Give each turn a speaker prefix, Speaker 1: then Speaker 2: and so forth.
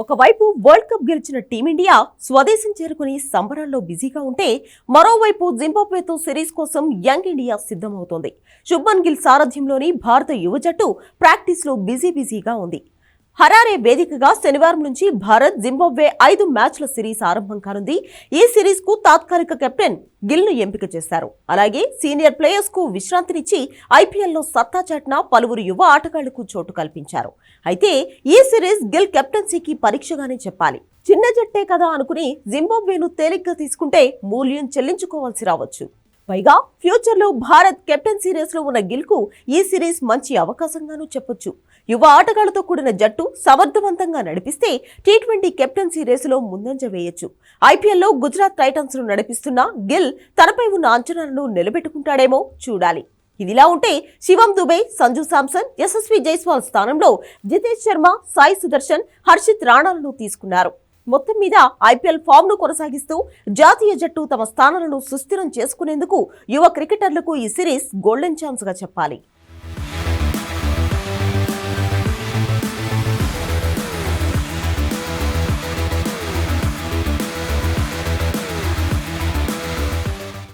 Speaker 1: ఒకవైపు world cup గెలిచిన team India స్వదేశం చేరుకుని సంబరాల్లో బిజీగా ఉంటే మరోవైపు జింబాబ్వేతో సిరీస్ కోసం యంగ్ ఇండియా సిద్ధమవుతోంది. శుభ్మన్ గిల్ సారథ్యంలోని భారత యువ జట్టు ప్రాక్టీస్లో బిజీ బిజీగా ఉంది. హరారే వేదికగా శనివారం నుంచి భారత్ జింబాబ్వే ఐదు మ్యాచ్ల సిరీస్ ఆరంభం కానుంది. ఈ సిరీస్కు తాత్కాలిక కెప్టెన్ గిల్ను ఎంపిక చేశారు. అలాగే సీనియర్ ప్లేయర్స్కు విశ్రాంతినిచ్చి ఐపీఎల్లో సత్తా చాటిన పలువురు యువ ఆటగాళ్ళకు చోటు కల్పించారు. అయితే ఈ సిరీస్ గిల్ కెప్టెన్సీకి పరీక్షగానే చెప్పాలి. చిన్న జట్టే కదా అనుకుని జింబాబ్వేను తేలిగ్గా తీసుకుంటే మూల్యం చెల్లించుకోవాల్సి రావచ్చు. పైగా ఫ్యూచర్లో భారత్ కెప్టెన్సీ లో ఉన్న గిల్కు ఈ సిరీస్ మంచి అవకాశంగానూ చెప్పొచ్చు. యువ ఆటగాళ్ళతో కూడిన జట్టు సమర్థవంతంగా నడిపిస్తే టీ ట్వంటీ కెప్టెన్సీ రేసులో ముందంజ వేయొచ్చు. ఐపీఎల్లో గుజరాత్ టైటన్స్ను నడిపిస్తున్న గిల్ తనపై ఉన్న అంచనాలను నిలబెట్టుకుంటాడేమో చూడాలి. ఇదిలా ఉంటే శివం దుబే సంజు సామ్సన్ యశస్వి జైస్వాల్ స్థానంలో జితేష్ శర్మ సాయి సుదర్శన్ హర్షిత్ రాణాలను తీసుకున్నారు. మొత్తం మీద ఐపీఎల్ ఫామ్ను కొనసాగిస్తూ జాతీయ జట్టు తమ స్థానాలను సుస్థిరం చేసుకునేందుకు యువ క్రికెటర్లకు ఈ సిరీస్ గోల్డెన్ ఛాన్స్గా చెప్పాలి.